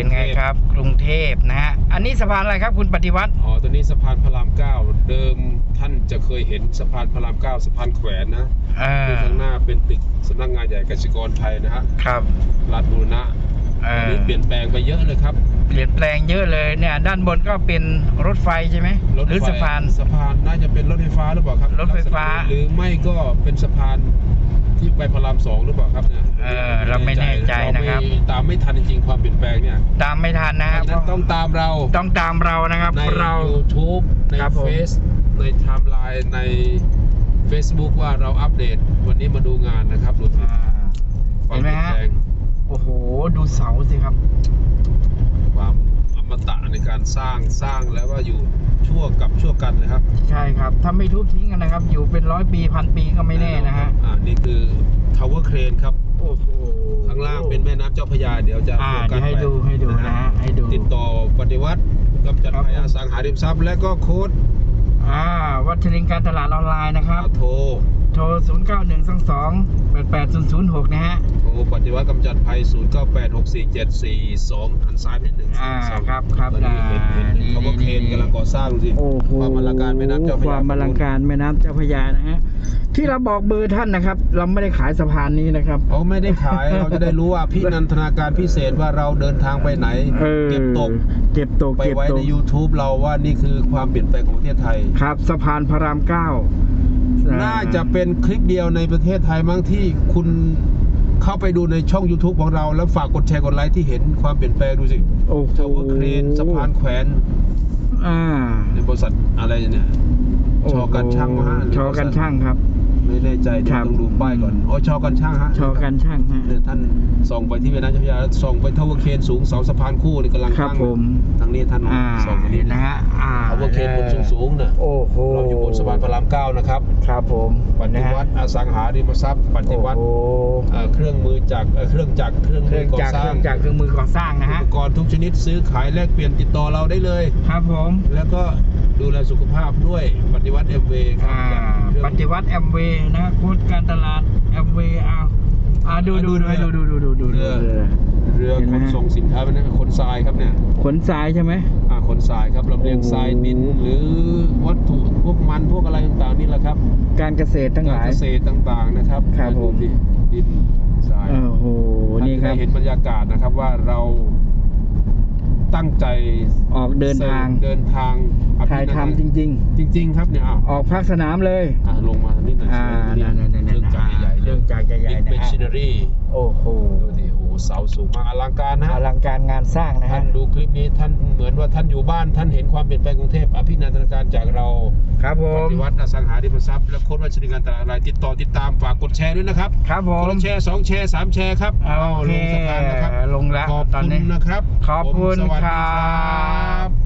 เป็นไงครับ กรุงเทพนะฮะ อันนี้สะพานอะไรครับคุณปฏิวัติ อ๋อ ตัวนี้สะพานพระรามเก้าเดิมท่านจะเคยเห็นสะพานพระรามเก้าสะพานแขวนนะเอที่อข้างหน้าเป็นตึกสำนักงานใหญ่กสิกรไทยนะฮะ ครับรัฐบูรณะเออันอนี้เปลี่ยนแปลงไปเยอะเลยครับ เปลี่ยนแปลงเยอะเลยเนี่ย ด้านบนก็เป็นรถไฟใช่ไหมรถหรือไฟสะพาน สะพานน่าจะเป็นรถไฟฟ้าหรือเปล่าครับ รถไฟฟ้าลักษณะหรือไม่ก็เป็นสะพาน ที่ไปพระรามสองหรือเปล่าครับเนี่ยเออเราไม่แน่ใจนะครับเาไม่ตามไม่ทันจริงๆความเปลี่ยนแปลงเนี่ยตามไม่ทันนะเพฮะราะฉะนั้นต้องตามเราต้องตามเรานะครับ ใน เรา YouTube ในครับผม เฟซในไทม์ไลน์ใน Facebook ว่าเราอัปเดต วันนี้มาดูงานนะครับดูสิอ่าควาเห็มนไหมเปลี่ยนฮะแปลงโอ้โหดูเสาสิครับ ความอมตะในการ สร้างสร้างแล้วว่าอยู่ชั่วกับชั่วกันนะครับใช่ครับ ถ้าไม่ทุบทิ้งกันนะครับ อยู่เป็นร้อยปีพันปีก็ไม่แน่นะฮะอ่านี่คือ Tower Crane ครับโอ้โหข้างล่างเป็นแม่น้ำเจ้าพระยาเดี๋ยวจะอ่าโฟกัสเดี๋ยวให้ไปดูให้ดูนะฮะให้ดูติดต่อปฏิวัติกำจัดครับภัยอสังหาริมทรัพย์และก็โค้ดอ่าวัชรินทร์การตลาดออนไลน์นะครับโทร โทร 0 9 1 2 2 8 8 0 0 6 นะฮะโทรปฏิวัติกำจัดภัย 0 9 8 6 4 7 4 2หันซ้ายไปนิดหนึ่งอ่าสองครับครับตอนนี้เห็นเห็นนี่เขาว่านี่เคนกำลังก่อสร้างดูสิโอ้โหความอลังการแม่น้ำเจ้าพระยาความอลังการแม่น้ำเจ้าพระยานะฮะที่เราบอกเบอร์ท่านนะครับ เราไม่ได้ขายสะพานนี้นะครับเขาไม่ได้ขายเราจะได้รู้ว่าพี่นันทนาการพิเศษว่าเราเดินทางไปไหนเออเก็บตกเก็บตกไปเก็บไว้ตในก YouTube เราว่านี่คือความเปลี่ยนแปลงของประเทศไทยครับ สะพานพระรามเก้าน่า จะเป็นคลิปเดียวในประเทศไทยมั้งที่คุณเข้าไปดูในช่อง YouTube ของเรา แล้วฝากกดแชร์กดไลค์ที่เห็นความเปลี่ยนแปลงดูสิโอ้โหทาวเวอร์เครนสะพานแขวนอ่าในบริษัทอะไรเนี่ยชอกันช่างมาฮะชอกันช่างครับ ไม่แน่ใจเดี๋ยครัวบต้องดูป้ายก่อนอ๋อชอกันช่างฮะชอกันช่างฮะเนี่ยท่านส่องไปที่แม่น้ำเจ้าพระยาแล้วส่องไปทาวเวอร์เคนสูงเสาสะพานคู่นี่กำลังครับตั้งผมทางนี้ท่านอ่าส่องไปนี่เห็นนะฮะอ่าทาวเวอร์เคนบนสูงๆน่ะานพระรามเก้านะครับครับผมปฏิวัติอสังหาริมทรัพย์ปฏิวัติโอ้โหเอ่อเครื่องมือจักรเอ่อเครื่องจักรเครื่องเคมืรื่อองก่อจักรสเคร้ารื่งองจักรเครื่องมือก่อสร้างนะอุฮะปกรณ์ทุกชนิดซื้อขายแลกเปลี่ยนติดต่อเราได้เลย ครับผมแล้วก็ดูแลสุขภาพด้วยปฏิวัติเอ็มเวครัอ่าเครื่องปฏิวัติแอมเวย์นะโค้ดการตลาดแอมเวย์เอาอ่าดูดูดูดูดูดูดูดูเรือเรือเห็นไหขมนฮะส่งสินค้าเป็นขนทรายครับเนี่ยขนทรายใช่ไหมอ่าขนทรายครับลำเลียงโอ้โหทรายดินหรือวัตถุ พวกมันพวกอะไรต่างๆนี่แหละครับการเกษตรทั้งหการลายเกษตรต่างๆนะครับครับผม ดูสิดินทราย โอ้โหนี่คท่ารับจะได้เห็นบรรยากาศนะครับว่าเราตั้งใจออกเดินทางเดินทางอภิถ่ายนันทำจริง จริง ๆ ครับเนี่ยอ้าวๆ ออกภาคสนามเลย อะลงมานิดหน่อยอ่านี่นั่นๆๆๆ เครื่องจักรใหญ่ๆเครื่องจักรใหญ่ๆนะเมฮะชิน n รีโอ้โห ดูดิโอ้โห เสาสูงมากอลังการนะอลังการงานสร้างนะท่าฮะนดูคลิปนี้ท่านเหมือนว่าท่านอยู่บ้าน ท่านเห็นความเปลี่ยนแปลงกรุงเทพอภินันทนาการจากเราครับผปมฏิวัติอสังหาริมทรัพย์และโค้ดวัชรินทร์การตลาดออนไลน์ติดต่อติดตามฝากกดแชร์ด้วยนะครับครับผคนมละแชร์สองแชร์สามแชร์ครับโอเอาเคลงสะพานนะครับลงแล้วขอบตอนคุณนี้นะครับขอบคุณผมสวัสดีครับ